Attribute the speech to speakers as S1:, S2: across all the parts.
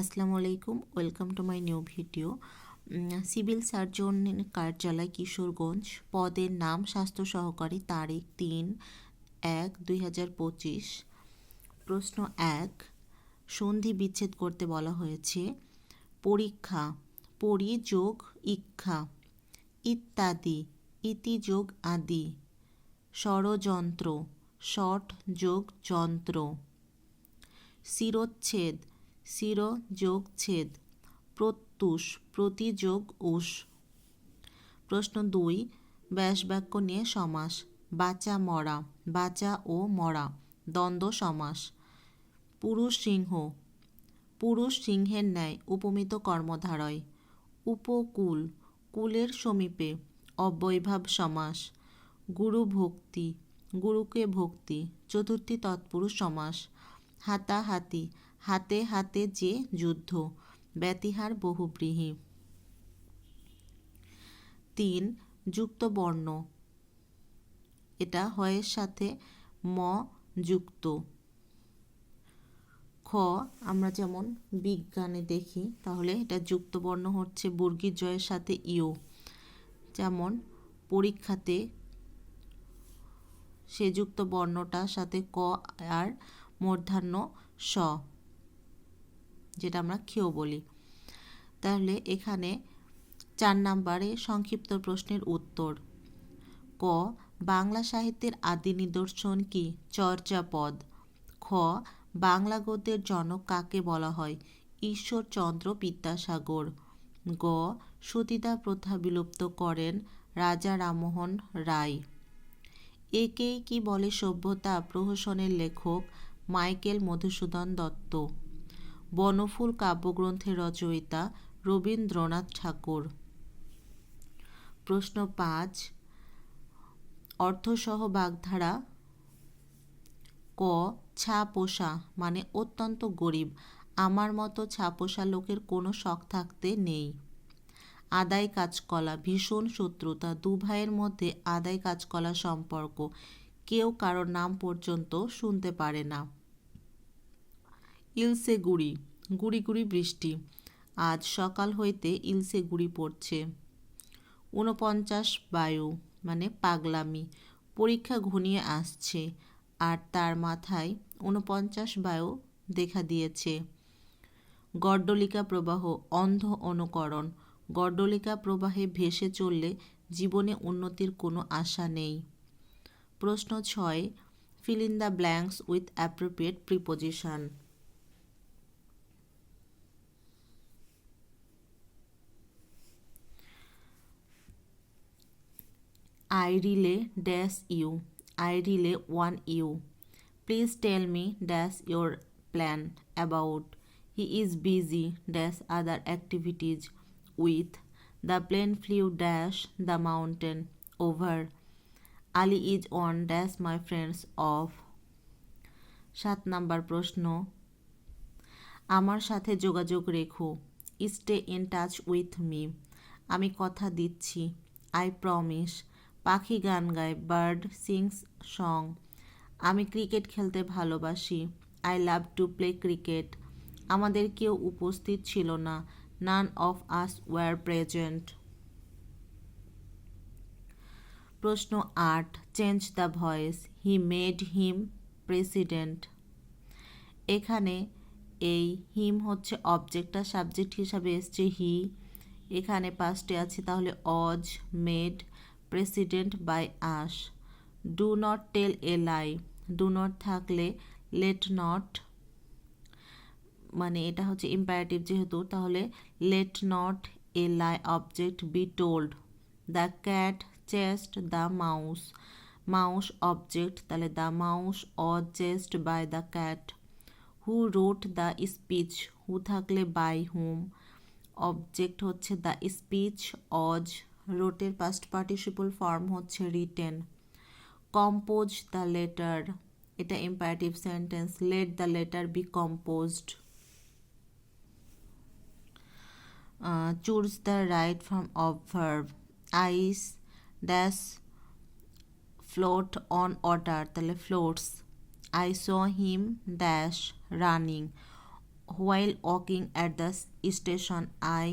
S1: আসসালামু আলাইকুম, welcome to my new video. Civil surgeon কার্যালয় কিশোরগঞ্জ, পদের নাম স্বাস্থ্য সহকারী, তারিখ তিন এক দুই হাজার পঁচিশ। প্রশ্ন এক, সন্ধি বিচ্ছেদ করতে বলা হয়েছে। পরীক্ষা, পরি যোগ ইক্ষা, ইত্যাদি, ইতি যোগ আদি, ষড়যন্ত্র, ষট যোগ যন্ত্র। শিরোচ্ছেদ শির যোগ ছেদ প্রত্যুষ প্রতিযোগ উষ প্রশ্ন দুই ব্যাস বাক্য নিয়ে সমাস, বাচা মরা, বাচা ও মরা, দ্বন্দ্ব সমাস। পুরুষ সিংহ, পুরুষ সিংহের ন্যায় উপমিত কর্মধারয়, উপকূল, কুলের সমীপে অব্যয়ভাব সমাস, গুরু ভক্তি, গুরুকে ভক্তি, চতুর্থী তৎপুরুষ সমাস, হাতাহাতি হাতে হাতে যে যুদ্ধ, ব্যতিহার বহুব্রীহি। তিন যুক্ত বর্ণ এটা হয়ের সাথে ম যুক্ত। খ, আমরা যেমন বিজ্ঞানে দেখি, তাহলে এটা যুক্ত বর্ণ হচ্ছে বর্গীর জয়ের সাথে ইও। যেমন পরীক্ষাতে সে যুক্ত বর্ণটার সাথে ক আর মূর্ধান্য স। যেটা আমরা খেয়েও বলি। তাহলে এখানে চার নাম্বারে সংক্ষিপ্ত প্রশ্নের উত্তর। ক, বাংলা সাহিত্যের আদি নিদর্শন কি? চর্যাপদ খ, বাংলা গদ্যের জনক কাকে বলা হয়? ঈশ্বরচন্দ্র বিদ্যাসাগর। গ, সতীদা প্রথা বিলুপ্ত করেন রাজা রামমোহন রায়। একেই কি বলে সভ্যতা প্রহসনের লেখক মাইকেল মধুসূদন দত্ত? বনফুল কাব্যগ্রন্থের রচয়িতা রবীন্দ্রনাথ ঠাকুর। প্রশ্ন পাঁচ, অর্থসহ বাগধারা ক ছা পোষা মানে অত্যন্ত গরিব। আমার মতো ছা পোষা লোকের কোনো শখ থাকতে নেই। আদায় কাজকলা, ভীষণ শত্রুতা, দু ভাইয়ের মধ্যে আদায় কাজকলা সম্পর্ক। কেউ কারোর নাম পর্যন্ত শুনতে পারে না। ইলসে গুড়ি গুড়ি গুড়ি বৃষ্টি। আজ সকাল হইতে ইলসে গুড়ি পড়ছে। ঊনপঞ্চাশ বায়ু মানে পাগলামি। পরীক্ষা ঘনিয়ে আসছে আর তার মাথায় ঊনপঞ্চাশ বায়ু দেখা দিয়েছে। গড্ডলিকা প্রবাহ, অন্ধ অনুকরণ। গড্ডলিকা প্রবাহে ভেসে চললে জীবনে উন্নতির কোনো আশা নেই। প্রশ্ন ছয়, fill in the blanks with appropriate preposition. I relay dash you. I relay one you. Please tell me dash your plan about. He is busy dash other activities with. The plane flew dash the mountain over. Ali is on dash my friends off. সাত number প্রশ্ন আমার সাথে যোগাযোগ রেখো stay in touch with me আমি কথা দিচ্ছি I promise পাখি গান গায় বার্ড সিংস সং আমি ক্রিকেট খেলতে ভালোবাসি। I love to play cricket আমাদের কেউ উপস্থিত ছিল না। None of us were present প্রশ্ন আট change the voice he made him president এখানে এই হিম হচ্ছে অবজেক্টটা সাবজেক্ট হিসাবে এসছে হি এখানে পাঁচটি আছে, তাহলে as made president by us do not tell a lie do not থাকলে লেট নট মানে এটা হচ্ছে ইম্পারেটিভ যেহেতু, তাহলে let not a lie object be told the cat chased the mouse mouse object তাহলে the mouse O chased by the cat who wrote the speech who থাকলে by whom object হচ্ছে the speech অজ রোটের past participle form হচ্ছে written compose the letter এটা imperative sentence let the letter be composed choose the right form of verb ice dash float on water তাহলে floats I saw him dash running while walking at the station I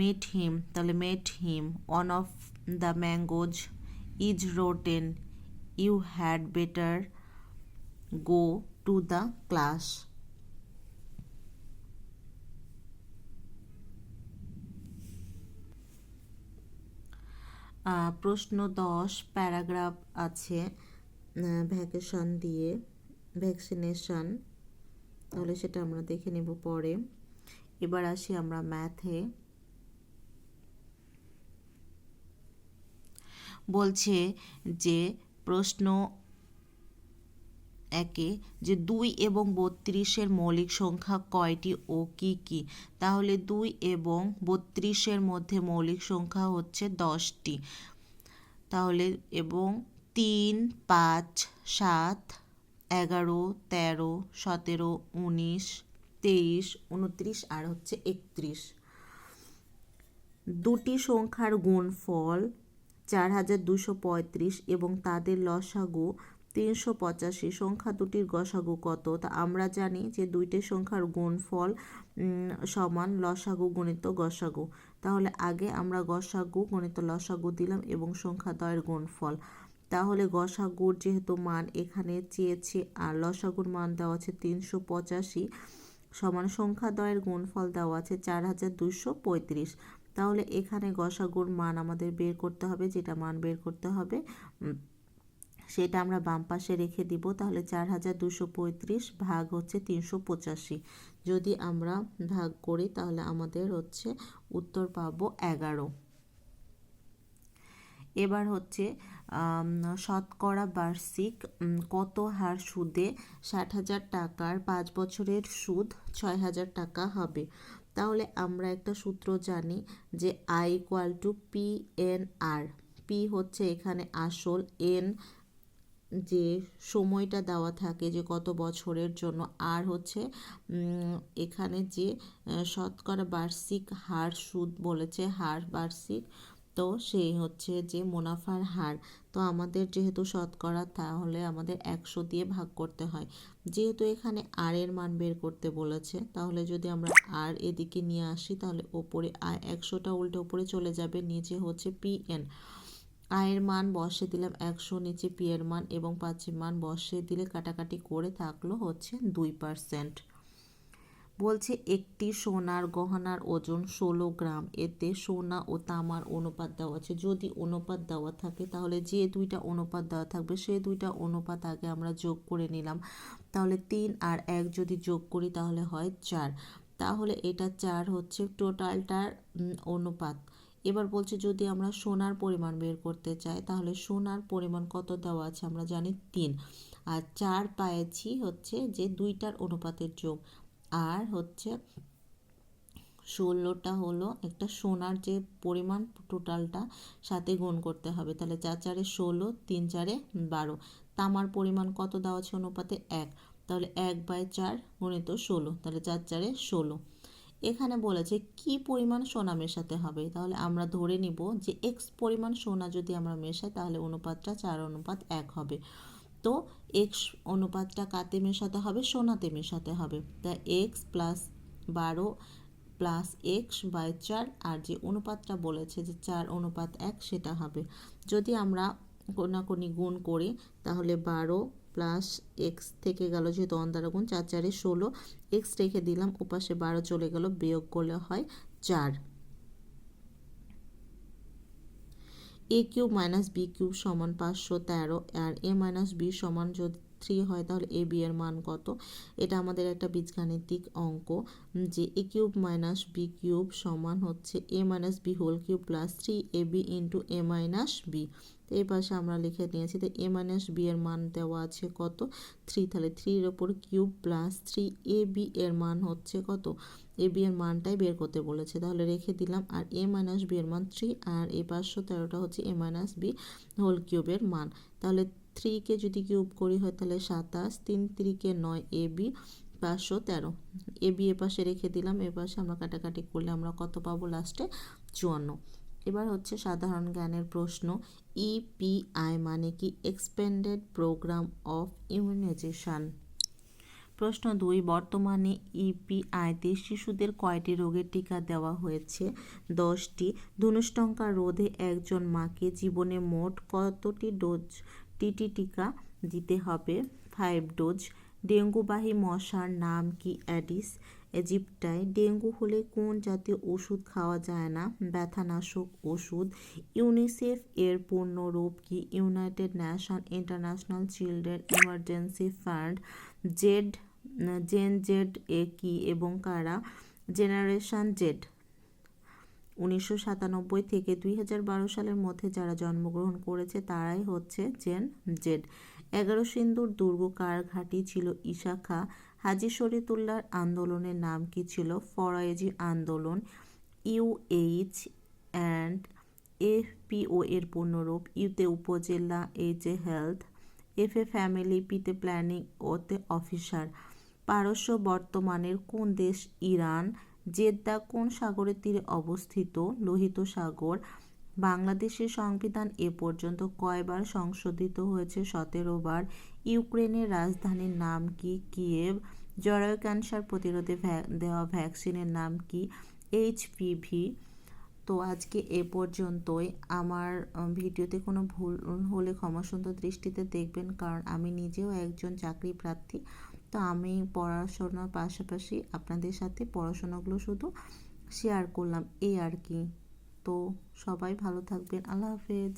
S1: met him তাহলে met him one of the mangoes is rotten you had better go to the class প্রশ্ন দশ, paragraph আছে vacation দিয়ে, vaccination. তাহলে সেটা আমরা দেখে নেব পরে। এবার আসি আমরা ম্যাথে বলছে যে প্রশ্ন একে যে দুই এবং বত্রিশের মৌলিক সংখ্যা কয়টি ও কি কি? তাহলে দুই এবং বত্রিশের মধ্যে মৌলিক সংখ্যা হচ্ছে দশটি। তাহলে এবং তিন, পাঁচ, সাত, এগারো, তেরো, সতেরো, উনিশ, তেইশ, উনত্রিশ আর হচ্ছে একত্রিশ। দুটি সংখ্যার গুণফল চার হাজার দুশো পঁয়ত্রিশ এবং তাদের লসাগু তিনশো পঁচাশি। সংখ্যা দুটির গসাগু কত? তা আমরা জানি যে দুইটি সংখ্যার গুণফল সমান লসাগু গণিত গসাগু। তাহলে আগে আমরা গসাগু গণিত লসাগু দিলাম এবং সংখ্যা দয়ের গুণফল। তাহলে গসাগুর যেহেতু মান এখানে চেয়েছে, আর লসাগুর মান দেওয়া আছে তিনশো পঁচাশি সমান সংখ্যা দয়ের গুণফল দেওয়া আছে চার হাজার দুশো পঁয়ত্রিশ। তাহলে এখানে গসাগুর মান আমাদের বের করতে হবে, যেটা মান বের করতে হবে সেটা আমরা বাম পাশে রেখে দিব। তাহলে চার হাজার দুশো পঁয়ত্রিশ ভাগ হচ্ছে তিনশো পঁচাশি। যদি আমরা ভাগ করি, তাহলে আমাদের হচ্ছে উত্তর পাবো এগারো। এবার হচ্ছে শতকরা বার্ষিক কত হার সুদে ষাট হাজার টাকার পাঁচ বছরের সুদ ছয় হাজার টাকা হবে? তাহলে আমরা একটা সূত্র জানি যে I equal to P N R P হচ্ছে এখানে আসল এন যে সময়টা দেওয়া থাকে যে কত বছরের জন্য। আর হচ্ছে এখানে যে শতকরা বার্ষিক হার সুদ বলেছে, হার বার্ষিক। তো সেই হচ্ছে যে মুনাফার হার, তো আমাদের যেহেতু শতকরা তাহলে আমাদের একশো দিয়ে ভাগ করতে হয়। যেহেতু এখানে আর এর মান বের করতে বলেছে, তাহলে যদি আমরা আর এদিকে নিয়ে আসি, তাহলে ওপরে আয় একশোটা উল্টে ওপরে চলে যাবে, নিচে হচ্ছে পি এন আয়ের মান বসে দিলাম একশো, নিচে পি এর মান এবং পাঁচের মান বসে দিলে কাটাকাটি করে থাকল হচ্ছে দুই পার্সেন্ট বলছে, একটি সোনার গহনার ওজন ষোলো গ্রাম। এতে সোনা ও তামার অনুপাত দেওয়া আছে। যদি অনুপাত দেওয়া থাকে, তাহলে যে দুইটা অনুপাত দেওয়া থাকবে, সে দুইটা অনুপাত আগে আমরা যোগ করে নিলাম। তাহলে তিন আর এক যদি যোগ করি, তাহলে হয় চার। তাহলে এটা চার হচ্ছে টোটালটার অনুপাত। এবার বলছে, যদি আমরা সোনার পরিমাণ বের করতে চাই, তাহলে সোনার পরিমাণ কত দেওয়া আছে আমরা জানি তিন। আর চার পাইছি হচ্ছে যে দুইটার অনুপাতের যোগ। আর হচ্ছে ষোলোটা হলো একটা সোনার যে পরিমাণ টোটালটা সাথে গুণ করতে হবে। তাহলে চার চারে ষোলো, তিন চারে বারো। তামার পরিমাণ কত দেওয়া আছে অনুপাতে? এক। তাহলে এক বাই চার গুণিত ষোলো। তাহলে চার চারে ষোলো। এখানে বলেছে কি পরিমাণ সোনা মেশাতে হবে? তাহলে আমরা ধরে নিব যে এক্স পরিমাণ সোনা যদি আমরা মেশাই, তাহলে অনুপাতটা চার অনুপাত এক হবে। তো এক্স অনুপাতটা কাতে মেশাতে হবে? সোনাতে মেশাতে হবে। তা এক্স প্লাস বারো প্লাস এক্স বাই চার, আর যে অনুপাতটা বলেছে যে চার অনুপাত এক, সেটা হবে। যদি আমরা কোনাকুনি গুণ করি, তাহলে বারো প্লাস এক্স থেকে গেল যেহেতু অন্দারা গুণ চার, চারে ষোলো এক্স রেখে দিলাম, ওপাশে বারো চলে গেল, বিয়োগ করলে হয় চার। A cube minus B cube সমান পাঁচশো তেরো আর এ মাইনাস বি সমান যদি থ্রি হয়, তাহলে এ বি এর মান কত? এটা আমাদের একটা বীজগাণিতিক অঙ্ক যে A cube minus B cube সমান হচ্ছে A minus B whole cube plus three A B into A minus B. তো এই পাশে আমরা লিখে নিয়েছি, তো এ মাইনাস বি এর মান দেওয়া আছে কত? থ্রি, তাহলে থ্রির ওপর cube plus three A B এর মান হচ্ছে কত? এ বি এর মানটাই বের করতে বলেছে, তাহলে রেখে দিলাম, আর এ মাইনাস বি এর মান থ্রি, আর এ পাঁচশো তেরোটা হচ্ছে এ মাইনাস বি হোল কিউবের মান। তাহলে থ্রিকে যদি কিউব করি হয় তাহলে সাতাশ তিন ত্রিকে নয় এ বি, পাঁচশো তেরো। এ বি এ পাশে রেখে দিলাম, এ পাশে আমরা কাটাকাটি করলে আমরা কত পাবো লাস্টে? চুয়ান্ন। এবার হচ্ছে সাধারণ জ্ঞানের প্রশ্ন ইপিআই মানে কি? এক্সপেন্ডেড প্রোগ্রাম অফ ইমিউনাইজেশন প্রশ্ন দুই, বর্তমানে ইপিআইতে শিশুদের কয়টি রোগের টিকা দেওয়া হয়েছে? দশটি। ধনুষ্টঙ্কা রোধে একজন মাকে জীবনে মোট কতটি ডোজ টিটি টিকা দিতে হবে। Five dose. ডেঙ্গুবাহী মশার নাম কি? অ্যাডিস। ইজিপ্টাই ডেঙ্গু হলে কোন জাতীয় ওষুধ খাওয়া যায় না? ব্যথানাশক ওষুধ। ইউনিসেফ এর পূর্ণরূপ কি? United nation international children emergency fund. Z, Gen Z এ কি এবং কারা? Generation Z. উনিশশো সাতানব্বই থেকে দুই হাজার বারো সালের মধ্যে যারা জন্মগ্রহণ করেছে, তারাই হচ্ছে জেন জেড। এগারো সিন্দুর দুর্গ কার ঘাঁটি ছিল ইশাখা। হাজি শরীতুল্লাহর আন্দোলনের নাম কি ছিল? ফরায়েজি আন্দোলন ইউএইচ অ্যান্ড এফপিও এর পূর্ণরূপ, ইউতে উপজেলা এইচ এ হেলথ, এফ এ ফ্যামিলি, পিতে প্ল্যানিং, ওতে অফিসার। পারস্য বর্তমানের কোন দেশ? ইরান। জেদ্দা কোন সাগরের তীরে অবস্থিত? লোহিত সাগর। বাংলাদেশের সংবিধান এ পর্যন্ত কয়বার সংশোধিত হয়েছে? সতেরো বার। ইউক্রেনের রাজধানীর নাম কি? কিয়েভ। জরায়ু ক্যান্সার প্রতিরোধে দেওয়া ভ্যাকসিনের নাম কি? এইচপিভি তো আজকে এ পর্যন্তই। আমার ভিডিওতে কোনো ভুল হলে ক্ষমাসুন্দর দৃষ্টিতে দেখবেন, কারণ আমি নিজেও একজন চাকরি প্রার্থী তো আমি পড়াশোনার পাশাপাশি আপনাদের সাথে পড়াশোনাগুলো শুধু শেয়ার করলাম, এই আর কি। তো সবাই ভালো থাকবেন, আল্লাহ হাফেজ।